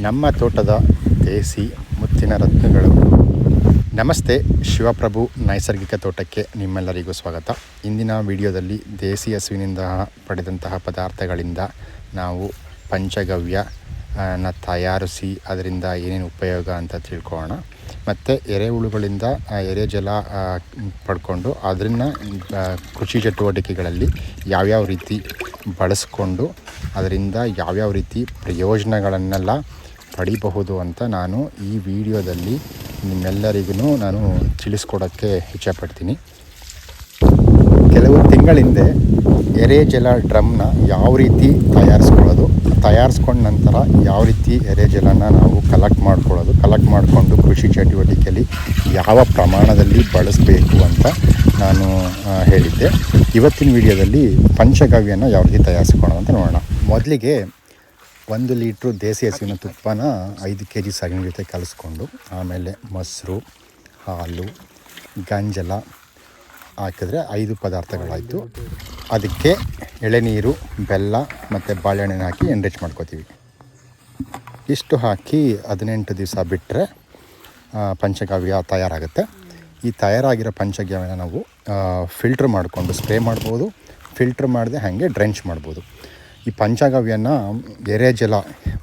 ನಮ್ಮ ತೋಟದ ದೇಸಿ ಮುತ್ತಿನ ರತ್ನಗಳು. ನಮಸ್ತೆ, ಶಿವಪ್ರಭು ನೈಸರ್ಗಿಕ ತೋಟಕ್ಕೆ ನಿಮ್ಮೆಲ್ಲರಿಗೂ ಸ್ವಾಗತ. ಇಂದಿನ ವಿಡಿಯೋದಲ್ಲಿ ದೇಸಿ ಹಸುವಿನಿಂದ ಪಡೆದಂತಹ ಪದಾರ್ಥಗಳಿಂದ ನಾವು ಪಂಚಗವ್ಯ ನ ತಯಾರಿಸಿ ಅದರಿಂದ ಏನೇನು ಉಪಯೋಗ ಅಂತ ತಿಳ್ಕೊಳ್ಳೋಣ. ಮತ್ತು ಎರೆಹುಳುಗಳಿಂದ ಎರೆಜಲ ಜಲ ಪಡ್ಕೊಂಡು ಅದನ್ನು ಕೃಷಿ ಚಟುವಟಿಕೆಗಳಲ್ಲಿ ಯಾವ್ಯಾವ ರೀತಿ ಬಳಸ್ಕೊಂಡು ಅದರಿಂದ ಯಾವ್ಯಾವ ರೀತಿ ಪ್ರಯೋಜನಗಳನ್ನೆಲ್ಲ ಪಡಿಬಹುದು ಅಂತ ನಾನು ಈ ವಿಡಿಯೋದಲ್ಲಿ ನಿಮ್ಮೆಲ್ಲರಿಗೂ ನಾನು ತಿಳಿಸ್ಕೊಡೋಕ್ಕೆ ಇಚ್ಛಪಡ್ತೀನಿ. ಕೆಲವು ತಿಂಗಳ ಹಿಂದೆ ಎರೆಜಲ ಡ್ರಮ್ನ ಯಾವ ರೀತಿ ತಯಾರಿಸ್ಕೊಳ್ಳೋದು ತಯಾರಿಸ್ಕೊಂಡ ನಂತರ ಯಾವ ರೀತಿ ಎರೆಜಲನ ನಾವು ಕಲೆಕ್ಟ್ ಮಾಡ್ಕೊಳ್ಳೋದು ಕಲೆಕ್ಟ್ ಮಾಡಿಕೊಂಡು ಕೃಷಿ ಚಟುವಟಿಕೆಯಲ್ಲಿ ಯಾವ ಪ್ರಮಾಣದಲ್ಲಿ ಬಳಸಬೇಕು ಅಂತ ನಾನು ಹೇಳಿದ್ದೆ. ಇವತ್ತಿನ ವಿಡಿಯೋದಲ್ಲಿ ಪಂಚಗವ್ಯನ ಯಾವ ರೀತಿ ತಯಾರಿಸ್ಕೊಳ್ಳೋದು ಅಂತ ನೋಡೋಣ. ಮೊದಲಿಗೆ ಒಂದು ಲೀಟ್ರು ದೇಸಿ ಹಸುವಿನ ತುಪ್ಪನ ಐದು ಕೆ ಜಿ ಸಗಣಿ ಜೊತೆ ಕಲಿಸ್ಕೊಂಡು, ಆಮೇಲೆ ಮೊಸರು, ಹಾಲು, ಗಂಜಲ ಹಾಕಿದ್ರೆ ಐದು ಪದಾರ್ಥಗಳಾಯಿತು. ಅದಕ್ಕೆ ಎಳೆನೀರು ಬೆಲ್ಲ ಮತ್ತು ಬಾಳೆಹಣ್ಣು ಹಾಕಿ ಎನ್ರಿಚ್ ಮಾಡ್ಕೋತೀವಿ. ಇಷ್ಟು ಹಾಕಿ ಹದಿನೆಂಟು ದಿವಸ ಬಿಟ್ಟರೆ ಪಂಚಗವ್ಯ ತಯಾರಾಗುತ್ತೆ. ಈ ತಯಾರಾಗಿರೋ ಪಂಚಗವ್ಯನ ನಾವು ಫಿಲ್ಟ್ರ್ ಮಾಡಿಕೊಂಡು ಸ್ಪ್ರೇ ಮಾಡ್ಬೋದು. ಫಿಲ್ಟ್ರ್ ಮಾಡದೆ ಹಾಗೆ ಡ್ರೆಂಚ್ ಮಾಡ್ಬೋದು. ಈ ಪಂಚಗವ್ಯನ ಎರೆಜಲ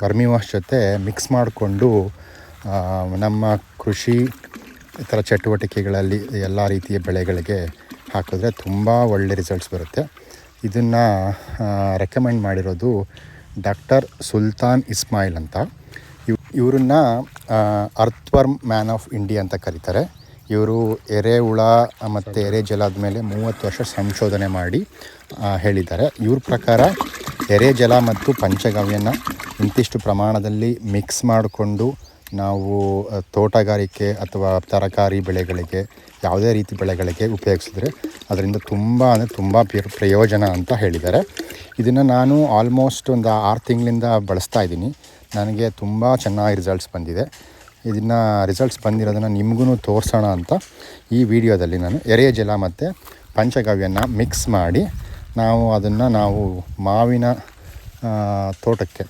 ವರ್ಮಿವಾಶ್ ಜೊತೆ ಮಿಕ್ಸ್ ಮಾಡಿಕೊಂಡು ನಮ್ಮ ಕೃಷಿ ಇತರ ಚಟುವಟಿಕೆಗಳಲ್ಲಿ ಎಲ್ಲ ರೀತಿಯ ಬೆಳೆಗಳಿಗೆ ಹಾಕಿದ್ರೆ ತುಂಬ ಒಳ್ಳೆ ರಿಸಲ್ಟ್ಸ್ ಬರುತ್ತೆ. ಇದನ್ನು ರೆಕಮೆಂಡ್ ಮಾಡಿರೋದು ಡಾಕ್ಟರ್ ಸುಲ್ತಾನ್ ಇಸ್ಮಾಯಿಲ್ ಅಂತ. ಇವ್, ಇವರನ್ನ ಅರ್ಥ್ವರ್ಮ್ ಮ್ಯಾನ್ ಆಫ್ ಇಂಡಿಯಾ ಅಂತ ಕರೀತಾರೆ. ಇವರು ಎರೆಹುಳ ಮತ್ತು ಎರೆ ಜಲದ ಮೇಲೆ ಮೂವತ್ತು ವರ್ಷ ಸಂಶೋಧನೆ ಮಾಡಿ ಹೇಳಿದ್ದಾರೆ. ಇವ್ರ ಪ್ರಕಾರ ಎರೆ, ಜಲ ಮತ್ತು ಪಂಚಗವ್ಯನ ಇಂತಿಷ್ಟು ಪ್ರಮಾಣದಲ್ಲಿ ಮಿಕ್ಸ್ ಮಾಡಿಕೊಂಡು ನಾವು ತೋಟಗಾರಿಕೆ ಅಥವಾ ತರಕಾರಿ ಬೆಳೆಗಳಿಗೆ, ಯಾವುದೇ ರೀತಿ ಬೆಳೆಗಳಿಗೆ ಉಪಯೋಗಿಸಿದ್ರೆ ಅದರಿಂದ ತುಂಬ ಅಂದರೆ ತುಂಬ ಪ್ರ- ಪ್ರಯೋಜನ ಅಂತ ಹೇಳಿದ್ದಾರೆ. ಇದನ್ನು ನಾನು ಆಲ್ಮೋಸ್ಟ್ ಒಂದು ಆರು ತಿಂಗಳಿಂದ ಬಳಸ್ತಾ ಇದ್ದೀನಿ. ನನಗೆ ತುಂಬ ಚೆನ್ನಾಗಿ ರಿಸಲ್ಟ್ಸ್ ಬಂದಿದೆ. ಇದನ್ನು ರಿಸಲ್ಟ್ಸ್ ಬಂದಿರೋದನ್ನು ನಿಮಗೂ ತೋರಿಸೋಣ ಅಂತ ಈ ವಿಡಿಯೋದಲ್ಲಿ ನಾನು ಎರೆಯ ಜಲ ಮತ್ತು ಪಂಚಗವ್ಯನ ಮಿಕ್ಸ್ ಮಾಡಿ ನಾವು ಅದನ್ನು ನಾವು ಮಾವಿನ ತೋಟಕ್ಕೆ,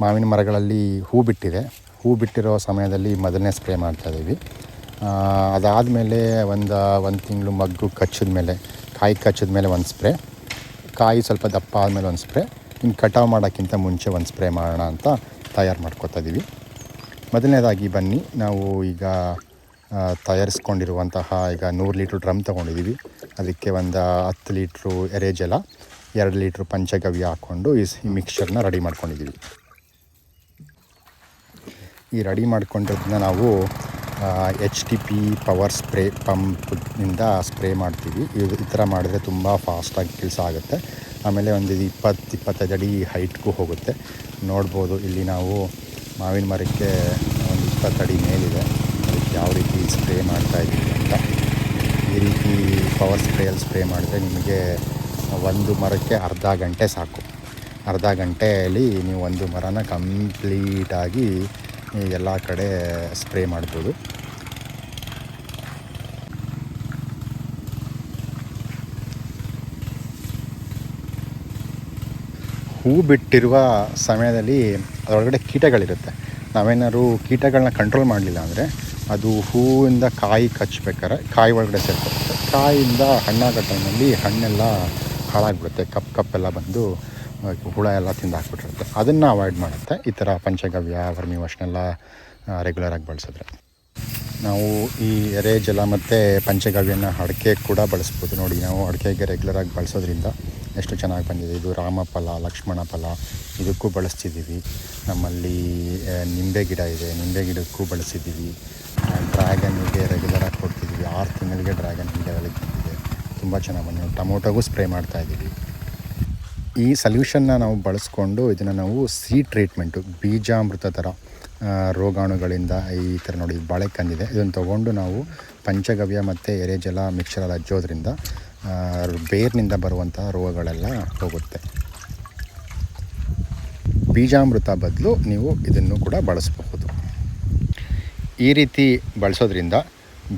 ಮಾವಿನ ಮರಗಳಲ್ಲಿ ಹೂ ಬಿಟ್ಟಿದೆ. ಹೂ ಬಿಟ್ಟಿರೋ ಸಮಯದಲ್ಲಿ ಮೊದಲನೇ ಸ್ಪ್ರೇ ಮಾಡ್ತಾಯಿದ್ದೀವಿ ಅದಾದಮೇಲೆ ಒಂದು ಒಂದು ತಿಂಗಳು ಮಗ್ಗು ಕಚ್ಚಿದ ಮೇಲೆ, ಕಾಯಿ ಕಚ್ಚಿದ ಮೇಲೆ ಒಂದು ಸ್ಪ್ರೇ, ಕಾಯಿ ಸ್ವಲ್ಪ ದಪ್ಪ ಆದಮೇಲೆ ಒಂದು ಸ್ಪ್ರೇ ಇನ್ನು ಕಟಾವು ಮಾಡೋಕ್ಕಿಂತ ಮುಂಚೆ ಒಂದು ಸ್ಪ್ರೇ ಮಾಡೋಣ ಅಂತ ತಯಾರು ಮಾಡ್ಕೊತಾ ಇದ್ದೀವಿ. ಮೊದಲನೇದಾಗಿ ಬನ್ನಿ, ನಾವು ಈಗ ತಯಾರಿಸ್ಕೊಂಡಿರುವಂತಹ ಈಗ ನೂರು ಲೀಟ್ರ್ ಡ್ರಮ್ ತೊಗೊಂಡಿದ್ದೀವಿ. ಅದಕ್ಕೆ ಒಂದು ಹತ್ತು ಲೀಟ್ರು ಎರೆಜಲ ಎರಡು ಲೀಟ್ರ್ ಪಂಚಗವ್ಯ ಹಾಕ್ಕೊಂಡು ಈ ಮಿಕ್ಸ್ಚರ್ನ ರೆಡಿ ಮಾಡ್ಕೊಂಡಿದ್ದೀವಿ. ಈ ರೆಡಿ ಮಾಡ್ಕೊಂಡಿರೋದನ್ನ ನಾವು H T P power spray ಪಂಪ್ನಿಂದ spray ಮಾಡ್ತೀವಿ. ಈ ಥರ ಮಾಡಿದ್ರೆ ತುಂಬ ಫಾಸ್ಟಾಗಿ ಕೆಲಸ ಆಗುತ್ತೆ. ಆಮೇಲೆ ಒಂದು ಇದು ಇಪ್ಪತ್ತು, ಇಪ್ಪತ್ತೈದು ಅಡಿ ಹೈಟ್ಗೂ ಹೋಗುತ್ತೆ. ನೋಡ್ಬೋದು ಇಲ್ಲಿ ನಾವು ಮಾವಿನ ಮರಕ್ಕೆ ಒಂದು ಇಪ್ಪತ್ತು ಅಡಿ ಮೇಲಿದೆ. ಅದಕ್ಕೆ ಯಾವ ರೀತಿ ಸ್ಪ್ರೇ ಮಾಡ್ತಾ ಇದ್ದೀವಿ ಅಂತ. ಈ ರೀತಿ ಪವರ್ ಸ್ಪ್ರೇಯಲ್ಲಿ ಸ್ಪ್ರೇ ಮಾಡಿದ್ರೆ ನಿಮಗೆ ಒಂದು ಮರಕ್ಕೆ ಅರ್ಧ ಗಂಟೆ ಸಾಕು. ಅರ್ಧ ಗಂಟೆಯಲ್ಲಿ ನೀವು ಒಂದು ಮರನ ಕಂಪ್ಲೀಟಾಗಿ ಎಲ್ಲ ಕಡೆ ಸ್ಪ್ರೇ ಮಾಡ್ಬೋದು. ಹೂ ಬಿಟ್ಟಿರುವ ಸಮಯದಲ್ಲಿ ಅದರೊಳಗಡೆ ಕೀಟಗಳಿರುತ್ತೆ. ನಾವೇನಾದ್ರು ಕೀಟಗಳನ್ನ ಕಂಟ್ರೋಲ್ ಮಾಡಲಿಲ್ಲ ಅಂದರೆ ಅದು ಹೂವಿಂದ ಕಾಯಿ ಕಚ್ಚಬೇಕಾದ್ರೆ ಕಾಯಿ ಒಳಗಡೆ ಸೇರ್ಕೊಳುತ್ತೆ. ಕಾಯಿಯಿಂದ ಹಣ್ಣಾಗೋ ಟೈಮಲ್ಲಿ ಹಣ್ಣೆಲ್ಲ ಹಾಳಾಗ್ಬಿಡುತ್ತೆ. ಕಪ್ ಕಪ್ಪೆಲ್ಲ ಬಂದು ಹುಳ ಎಲ್ಲ ತಿಂದು ಹಾಕ್ಬಿಟ್ಟಿರುತ್ತೆ. ಅದನ್ನು ಅವಾಯ್ಡ್ ಮಾಡುತ್ತೆ. ಈ ಥರ ಪಂಚಗವ್ಯ, ವರ್ಮಿ ವಾಶ್ನೆಲ್ಲ ರೆಗ್ಯುಲರಾಗಿ ಬಳಸಿದ್ರೆ. ನಾವು ಈ ಎರೆ ಜಲ ಮತ್ತು ಪಂಚಗವ್ಯನ ಅಡಿಕೆ ಕೂಡ ಬಳಸ್ಬೋದು. ನೋಡಿ, ನಾವು ಅಡಿಕೆಗೆ ರೆಗ್ಯುಲರಾಗಿ ಬಳಸೋದ್ರಿಂದ ಎಷ್ಟು ಚೆನ್ನಾಗಿ ಬಂದಿದೆ. ಇದು ರಾಮಫಲ, ಲಕ್ಷ್ಮಣ ಫಲ, ಇದಕ್ಕೂ ಬಳಸ್ತಿದ್ದೀವಿ. ನಮ್ಮಲ್ಲಿ ನಿಂಬೆ ಗಿಡ ಇದೆ. ನಿಂಬೆ ಗಿಡಕ್ಕೂ ಬಳಸಿದ್ದೀವಿ. ಡ್ರ್ಯಾಗನ್ಗೆ ರೆಗ್ಯುಲರಾಗಿ ಕೊಡ್ತಿದ್ದೀವಿ. ಆರು ತಿಂಗಳಿಗೆ ಡ್ರ್ಯಾಗನ್ ಗಿಡಗಳಿಗೆ ಬಂದಿದೆ ತುಂಬ ಚೆನ್ನಾಗಿ ಬಂದಿದೆ. ಟೊಮೊಟೊಗೂ ಸ್ಪ್ರೇ ಮಾಡ್ತಾ ಇದ್ದೀವಿ. ಈ ಸಲ್ಯೂಷನ್ನ ನಾವು ಬಳಸ್ಕೊಂಡು ಇದನ್ನು ನಾವು ಸಿ ಟ್ರೀಟ್ಮೆಂಟು, ಬೀಜಾಮೃತ ಥರ ರೋಗಾಣುಗಳಿಂದ ಈ ಥರ ನೋಡಿ ಬಾಳೆಕಂದಿದೆ ಇದನ್ನು ತೊಗೊಂಡು ನಾವು ಪಂಚಗವ್ಯ ಮತ್ತು ಎರೆಜಲ ಮಿಕ್ಸರ್ ಹಚ್ಚೋದ್ರಿಂದ ಬೇರ್ನಿಂದ ಬರುವಂಥ ರೋಗಗಳೆಲ್ಲ ಹೋಗುತ್ತೆ. ಬೀಜಾಮೃತ ಬದಲು ನೀವು ಇದನ್ನು ಕೂಡ ಬಳಸಬಹುದು. ಈ ರೀತಿ ಬಳಸೋದ್ರಿಂದ,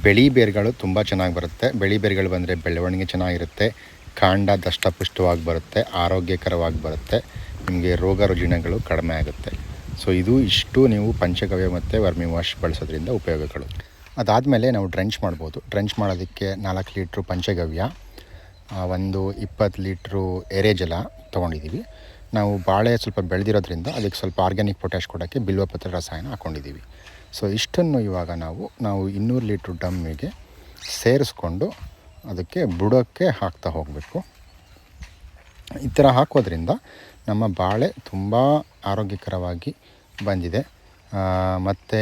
ಬೆಳಿ ಬೇರುಗಳು ತುಂಬ ಚೆನ್ನಾಗಿ ಬರುತ್ತೆ. ಬೆಳಿ ಬೇರುಗಳು ಬಂದರೆ ಬೆಳವಣಿಗೆ ಚೆನ್ನಾಗಿರುತ್ತೆ. ಕಾಂಡ ದಷ್ಟಪುಷ್ಟವಾಗಿ ಬರುತ್ತೆ, ಆರೋಗ್ಯಕರವಾಗಿ ಬರುತ್ತೆ, ನಿಮಗೆ ರೋಗ ರುಜಿನಗಳು ಕಡಿಮೆ ಆಗುತ್ತೆ. ಸೊ ಇದು ಇಷ್ಟು ನೀವು ಪಂಚಗವ್ಯ ಮತ್ತು ವರ್ಮಿ ವಾಶ್ ಬಳಸೋದ್ರಿಂದ ಉಪಯೋಗಗಳು. ಅದಾದಮೇಲೆ ನಾವು ಡ್ರೆಂಚ್ ಮಾಡ್ಬೋದು. ಡ್ರೆಂಚ್ ಮಾಡೋದಕ್ಕೆ ನಾಲ್ಕು ಲೀಟ್ರು ಪಂಚಗವ್ಯ ಒಂದು ಇಪ್ಪತ್ತು ಲೀಟ್ರು ಎರೆಜಲ ತೊಗೊಂಡಿದ್ದೀವಿ. ನಾವು ಬಾಳೆ ಸ್ವಲ್ಪ ಬೆಳೆದಿರೋದ್ರಿಂದ ಅದಕ್ಕೆ ಸ್ವಲ್ಪ ಆರ್ಗ್ಯಾನಿಕ್ ಪೊಟ್ಯಾಶ್ ಕೊಡೋಕ್ಕೆ ಬಿಲ್ವಪತ್ರ ರಸಾಯನ ಹಾಕ್ಕೊಂಡಿದ್ದೀವಿ ಸೊ ಇಷ್ಟನ್ನು ಇವಾಗ ನಾವು ನಾವು ಇನ್ನೂರು ಲೀಟ್ರ್ ಡಮ್ಮಿಗೆ ಸೇರಿಸ್ಕೊಂಡು ಅದಕ್ಕೆ ಬುಡಕ್ಕೆ ಹಾಕ್ತಾ ಹೋಗಬೇಕು. ಈ ಥರ ಹಾಕೋದ್ರಿಂದ ನಮ್ಮ ಬಾಳೆ ತುಂಬ ಆರೋಗ್ಯಕರವಾಗಿ ಬಂದಿದೆ. ಮತ್ತು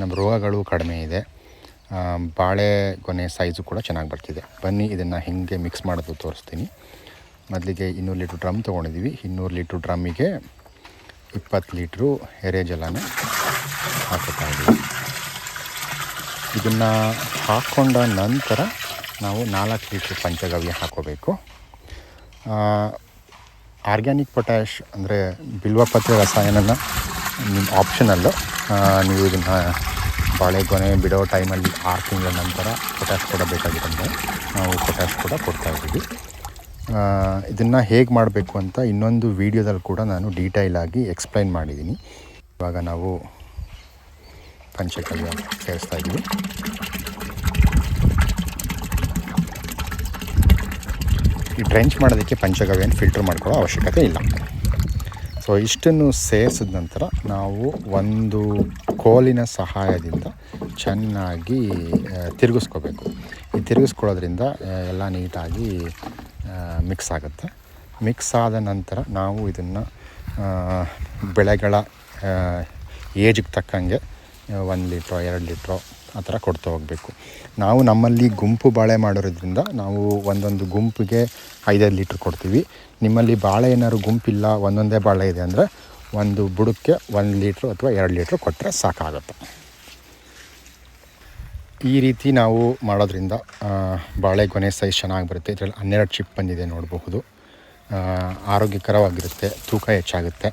ನಮ್ಮ ರೋಗಗಳು ಕಡಿಮೆ ಇದೆ. ಬಾಳೆ ಕೊನೆ ಸೈಜು ಕೂಡ ಚೆನ್ನಾಗಿ ಬರ್ತಿದೆ. ಬನ್ನಿ, ಇದನ್ನು ಹೇಗೆ ಮಿಕ್ಸ್ ಮಾಡೋದು ತೋರಿಸ್ತೀನಿ. ಮೊದಲಿಗೆ ಇನ್ನೂರು ಲೀಟ್ರ್ ಡ್ರಮ್ ತೊಗೊಂಡಿದ್ದೀವಿ. ಇನ್ನೂರು ಲೀಟ್ರ್ ಡ್ರಮ್ಮಿಗೆ ಇಪ್ಪತ್ತು ಲೀಟ್ರು ಎರೆಜಲನ ಹಾಕುತ್ತಾ ಇದ್ದೀವಿ. ಇದನ್ನು ಹಾಕ್ಕೊಂಡ ನಂತರ ನಾವು ನಾಲ್ಕು ಲೀಟ್ರ್ ಪಂಚಗವ್ಯ ಹಾಕೋಬೇಕು. ಆರ್ಗ್ಯಾನಿಕ್ ಪೊಟ್ಯಾಶ್ ಅಂದರೆ ಬಿಲ್ವಪತ್ರೆ ರಸಾಯನನ ನಿಮ್ಮ ಆಪ್ಷನಲ್ಲು ನೀವು ಇದನ್ನು ಬಾಳೆಗೊನೆ ಬಿಡೋ ಟೈಮಲ್ಲಿ ಆರು ತಿಂಗಳ ನಂತರ ಪೊಟ್ಯಾಶ್ ಕೊಡಬೇಕಾಗಿರುತ್ತೆ ನಾವು ಪೊಟ್ಯಾಶ್ ಕೂಡ ಕೊಡ್ತಾ ಇದ್ದೀವಿ. ಇದನ್ನು ಹೇಗೆ ಮಾಡಬೇಕು ಅಂತ ಇನ್ನೊಂದು ವೀಡಿಯೋದಲ್ಲಿ ಕೂಡ ನಾನು ಡೀಟೈಲಾಗಿ ಎಕ್ಸ್ಪ್ಲೈನ್ ಮಾಡಿದ್ದೀನಿ. ಇವಾಗ ನಾವು ಪಂಚಗವ್ಯ ಸೇರಿಸ್ತಾ ಇದ್ದೀವಿ. ಈ ಡ್ರೆಂಚ್ ಮಾಡೋದಕ್ಕೆ ಪಂಚಗವ್ಯನ ಫಿಲ್ಟರ್ ಮಾಡ್ಕೊಳ್ಳೋ ಅವಶ್ಯಕತೆ ಇಲ್ಲ. ಸೊ ಇಷ್ಟನ್ನು ಸೇರಿಸಿದ ನಂತರ ನಾವು ಒಂದು ಕೋಲಿನ ಸಹಾಯದಿಂದ ಚೆನ್ನಾಗಿ ತಿರುಗಿಸ್ಕೋಬೇಕು. ಈ ತಿರುಗಿಸ್ಕೊಳ್ಳೋದ್ರಿಂದ ಎಲ್ಲ ನೀಟಾಗಿ ಮಿಕ್ಸ್ ಆಗುತ್ತೆ. ಮಿಕ್ಸ್ ಆದ ನಂತರ ನಾವು ಇದನ್ನು ಬೆಳೆಗಳ ಏಜಿಗೆ ತಕ್ಕಂಗೆ ಒಂದು ಲೀಟ್ರೋ, ಎರಡು ಲೀಟ್ರೋ ಆ ಥರ ಕೊಡ್ತಾ ಹೋಗಬೇಕು. ನಾವು ನಮ್ಮಲ್ಲಿ ಗುಂಪು ಬಾಳೆ ಮಾಡೋದ್ರಿಂದ ನಾವು ಒಂದೊಂದು ಗುಂಪಿಗೆ ಐದೈದು ಲೀಟ್ರ್ ಕೊಡ್ತೀವಿ. ನಿಮ್ಮಲ್ಲಿ ಬಾಳೆ ಏನಾದ್ರು ಗುಂಪಿಲ್ಲ, ಒಂದೊಂದೇ ಬಾಳೆ ಇದೆ ಅಂದರೆ ಒಂದು ಬುಡಕ್ಕೆ ಒಂದು ಲೀಟ್ರ್ ಅಥವಾ ಎರಡು ಲೀಟ್ರ್ ಕೊಟ್ಟರೆ ಸಾಕಾಗುತ್ತೆ. ಈ ರೀತಿ ನಾವು ಮಾಡೋದ್ರಿಂದ ಬಾಳೆ ಗೊನೆ ಸೈಜ್ ಚೆನ್ನಾಗಿ ಬರುತ್ತೆ. ಇದರಲ್ಲಿ ಹನ್ನೆರಡು ಚಿಪ್ ಬಂದಿದೆ ನೋಡಬಹುದು. ಆರೋಗ್ಯಕರವಾಗಿರುತ್ತೆ, ತೂಕ ಹೆಚ್ಚಾಗುತ್ತೆ.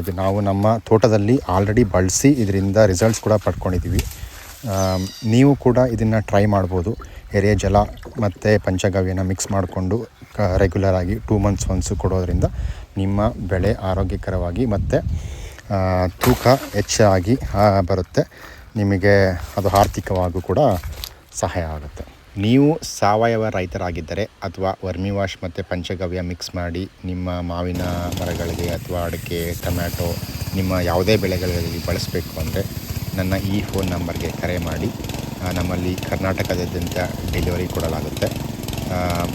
ಇದು ನಾವು ನಮ್ಮ ತೋಟದಲ್ಲಿ ಆಲ್ರೆಡಿ ಬಳಸಿ, ಇದರಿಂದ ರಿಸಲ್ಟ್ಸ್ ಕೂಡ ಪಡ್ಕೊಂಡಿದ್ದೀವಿ. ನೀವು ಕೂಡ ಇದನ್ನು ಟ್ರೈ ಮಾಡ್ಬೋದು. ಎರೆ ಜಲ ಮತ್ತು ಪಂಚಗವ್ಯನ ಮಿಕ್ಸ್ ಮಾಡಿಕೊಂಡು, ಕ ರೆಗ್ಯುಲರಾಗಿ ಟೂ ಮಂತ್ಸ್ ಒನ್ಸು ಕೊಡೋದ್ರಿಂದ ನಿಮ್ಮ ಬೆಳೆ ಆರೋಗ್ಯಕರವಾಗಿ ಮತ್ತು ತೂಕ ಹೆಚ್ಚಾಗಿ ಬರುತ್ತೆ. ನಿಮಗೆ ಅದು ಆರ್ಥಿಕವಾಗೂ ಕೂಡ ಸಹಾಯ ಆಗುತ್ತೆ. ನೀವು ಸಾವಯವ ರೈತರಾಗಿದ್ದರೆ ಅಥವಾ ವರ್ಮಿ ವಾಶ್ ಮತ್ತು ಪಂಚಗವ್ಯ ಮಿಕ್ಸ್ ಮಾಡಿ ನಿಮ್ಮ ಮಾವಿನ ಮರಗಳಿಗೆ ಅಥವಾ ಅಡಿಕೆ, ಟೊಮ್ಯಾಟೊ, ನಿಮ್ಮ ಯಾವುದೇ ಬೆಳೆಗಳಲ್ಲಿ ಬಳಸಬೇಕು ಅಂದರೆ ನನ್ನ ಈ ಫೋನ್ ನಂಬರ್ಗೆ ಕರೆ ಮಾಡಿ ನಮ್ಮಲ್ಲಿ ಕರ್ನಾಟಕದಾದ್ಯಂತ ಡೆಲಿವರಿ ಕೊಡಲಾಗುತ್ತೆ.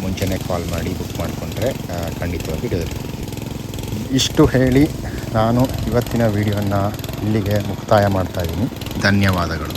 ಮುಂಚೆನೇ ಕಾಲ್ ಮಾಡಿ ಬುಕ್ ಮಾಡಿಕೊಂಡ್ರೆ ಖಂಡಿತವಾಗಿ ಡೆಲಿವರಿ ಇಷ್ಟು ಹೇಳಿ ನಾನು ಇವತ್ತಿನ ವಿಡಿಯೋನ ಇಲ್ಲಿಗೆ ಮುಕ್ತಾಯ ಮಾಡ್ತಾ ಇದ್ದೀನಿ. ಧನ್ಯವಾದಗಳು.